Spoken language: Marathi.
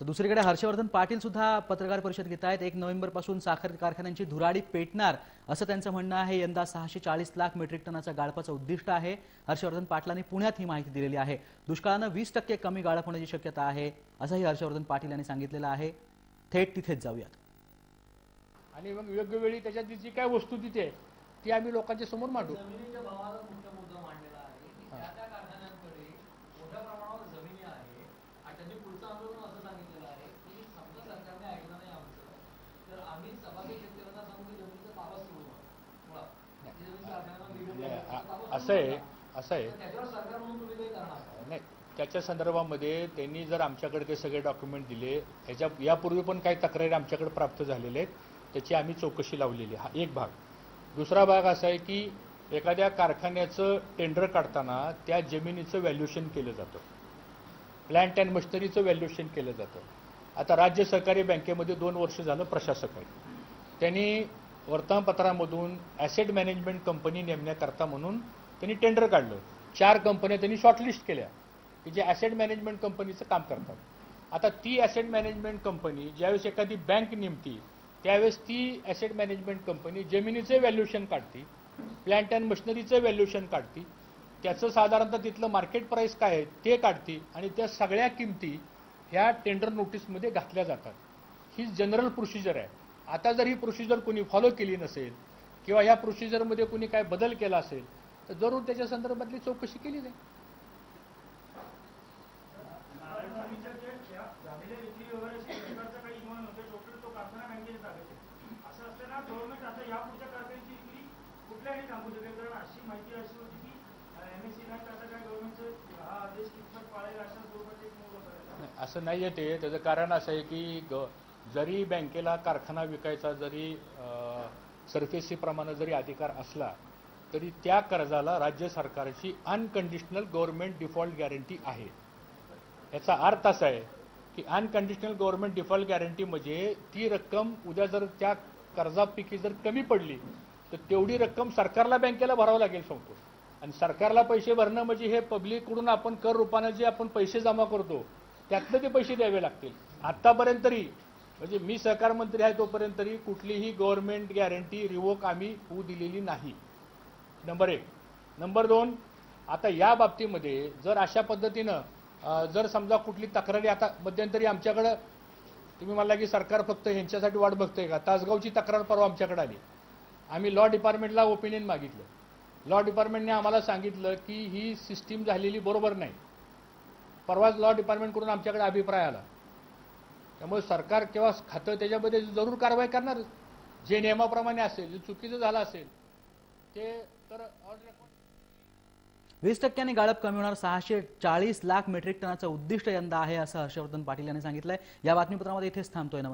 तर दुसरीकडे हर्षवर्धन पाटील सुद्धा पत्रकार परिषद घेत आहेत. एक नोव्हेंबरपासून साखर कारखान्यांची धुराडी पेटणार असं त्यांचं म्हणणं आहे. यंदा सहाशे चाळीस लाख मेट्रिक टनाचं गाळपाचं उद्दिष्ट आहे. हर्षवर्धन पाटलांनी पुण्यात ही माहिती दिलेली आहे. दुष्काळानं वीस टक्के कमी गाळप होण्याची शक्यता आहे असंही हर्षवर्धन पाटील यांनी सांगितलेलं आहे. थेट तिथेच जाऊयात. आणि मग वेगवेगळी त्याच्यात जी काय वस्तू तिथे ती आम्ही लोकांच्या समोर मांडू. जमिनीच्या सांगितलेलं आहे की समजा सरकारने ऐकलं नाही आमचं तर आम्ही शेतकऱ्यांना सांगू की जमिनीचा ताबा असं आहे. असं आहे. नाही त्याच्या संदर्भामध्ये त्यांनी जर आमच्याकडे ते सगळे डॉक्युमेंट दिले ह्याच्या यापूर्वी पण काही तक्रारी आमच्याकडे प्राप्त झालेल्या आहेत त्याची आम्ही चौकशी लावलेली. हा एक भाग. दुसरा भाग असा आहे की एखाद्या कारखान्याचं टेंडर काढताना त्या जमिनीचं व्हॅल्युएशन केलं जातं. प्लॅन्ट अँड मशिनरीचं व्हॅल्युएशन केलं जातं. आता राज्य सहकारी बँकेमध्ये दोन वर्ष झालं प्रशासक आहे त्यांनी वर्तमानपत्रामधून ॲसेट मॅनेजमेंट कंपनी नेमण्याकरता म्हणून त्यांनी टेंडर काढलं. चार कंपन्या त्यांनी शॉर्टलिस्ट केल्या की जे ॲसेट मॅनेजमेंट कंपनीचं काम करतात. आता ती ॲसेट मॅनेजमेंट कंपनी ज्यावेळेस एखादी बँक नेमती त्यावेळेस ती ॲसेट मॅनेजमेंट कंपनी जमिनीचं व्हॅल्युएशन काढते प्लॅन्ट अँड मशिनरीचं व्हॅल्युएशन काढते त्याचं साधारणतः तिथलं मार्केट प्राईस काय आहे ते काढते आणि त्या सगळ्या किमती ह्या टेंडर नोटीसमध्ये घातल्या जातात. ही जनरल प्रोसिजर आहे. आता जर ही प्रोसिजर कोणी फॉलो केली नसेल किंवा या प्रोसिजरमध्ये कोणी काय बदल केला असेल तर जरूर त्याच्या संदर्भातली चौकशी केली जाईल. असताना गव्हर्नमेंट आता कुठल्याही थांबू शकेल कारण अशी माहिती अशी होती असं नाही आहे ते. त्याचं कारण असं आहे की ग जरी बँकेला कारखाना विकायचा जरी सरफेसीप्रमाणे जरी अधिकार असला तरी त्या कर्जाला राज्य सरकारची अनकंडिशनल गव्हर्नमेंट डिफॉल्ट गॅरंटी आहे. याचा अर्थ असा आहे की अनकंडिशनल गव्हर्नमेंट डिफॉल्ट गॅरंटी म्हणजे ती रक्कम उद्या जर त्या कर्जापैकी जर कमी पडली तर तेवढी रक्कम सरकारला बँकेला भरावं लागेल सांगतो आणि सरकारला पैसे भरणं म्हणजे हे पब्लिककडून आपण कर रूपानं जे आपण पैसे जमा करतो त्यातनं ते पैसे द्यावे लागतील. आत्तापर्यंतरी तरी म्हणजे मी सहकार मंत्री आहे तोपर्यंत तरी कुठलीही गव्हर्नमेंट गॅरंटी रिवोक आम्ही होऊ दिलेली नाही. नंबर एक. नंबर दोन आता या बाबतीमध्ये जर अशा पद्धतीनं जर समजा कुठली तक्रारी आता मध्यंतरी आमच्याकडं तुम्ही म्हणला की सरकार फक्त ह्यांच्यासाठी वाट बघतंय का? तासगावची तक्रार परवा आमच्याकडे आली. आम्ही लॉ डिपार्टमेंटला ओपिनियन मागितलं. लॉ डिपार्टमेंटने आम्हाला सांगितलं की ही सिस्टीम झालेली बरोबर नाही. परवाच लॉ डिपार्टमेंटकडून आमच्याकडे अभिप्राय आला. त्यामुळे सरकार किंवा खातं त्याच्यामध्ये जरूर कारवाई करणार. जे नियमाप्रमाणे असेल जे चुकीचं झालं असेल ते तर वीस टक्क्यांनी गाळप कमी होणार. सहाशे चाळीस लाख मेट्रिक टनाचं उद्दिष्ट यंदा आहे असं हर्षवर्धन पाटील यांनी सांगितलंय. या बातमीपत्रामध्ये इथेच थांबतोय. नमस्कार.